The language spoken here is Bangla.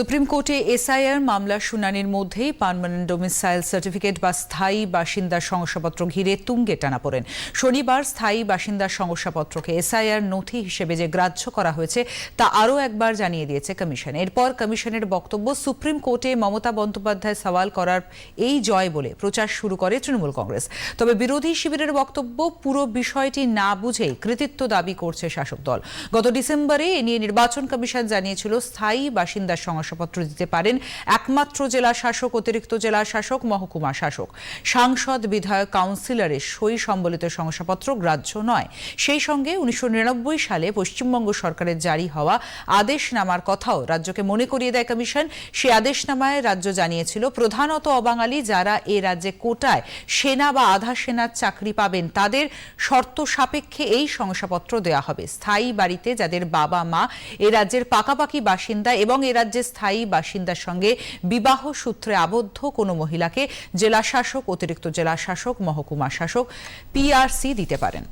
সুপ্রিম কোর্টে এসআইআর মামলার শুনানির মধ্যেই পার্মানেন্ট ডোমিসাইল সার্টিফিকেট বা স্থায়ী বাসিন্দার শংসাপত্র ঘিরে তুঙ্গে টানা পড়েন শনিবার স্থায়ী বাসিন্দার শংসাপত্রকে এসআইআর নথি হিসেবে যে গ্রাহ্য করা হয়েছে, তা আরও একবার জানিয়ে দিয়েছে কমিশন। এরপর কমিশনের বক্তব্য, সুপ্রিম কোর্টে মমতা বন্দ্যোপাধ্যায় সওয়াল করার এই জয় বলে প্রচার শুরু করে তৃণমূল কংগ্রেস। তবে বিরোধী শিবিরের বক্তব্য, পুরো বিষয়টি না বুঝেই কৃতিত্ব দাবি করছে শাসক দল। গত ডিসেম্বরে এ নিয়ে নির্বাচন কমিশন জানিয়েছিল, স্থায়ী বাসিন্দার শংসাপত্র দিতে পারেন একমাত্র জেলা শাসক, অতিরিক্ত জেলা শাসক, মহকুমা শাসক। সাংসদ, বিধায়ক, কাউন্সিলরের সই সম্বলিত শংসাপত্র গ্রাহ্য নয়। সেই সঙ্গে উনিশশো সালে পশ্চিমবঙ্গ সরকারের জারি হওয়া আদেশনামার কথাও রাজ্যকে মনে করিয়ে দেয় কমিশন। সে আদেশনামায় রাজ্য জানিয়েছিল, প্রধানত অবাঙালি যারা এ রাজ্যে কোটায় সেনা বা আধা সেনার চাকরি পাবেন, তাদের শর্ত সাপেক্ষে এই শংসাপত্র দেওয়া হবে। স্থায়ী বাড়িতে যাদের বাবা মা এ রাজ্যের পাকাপাকি বাসিন্দা এবং এ রাজ্যের স্থায়ী বাসিন্দার সঙ্গে বিবাহ সূত্রে আবদ্ধ কোনো মহিলাকে জেলা শাসক অতিরিক্ত জেলা শাসক মহকুমা শাসক পিআরসি দিতে পারেন।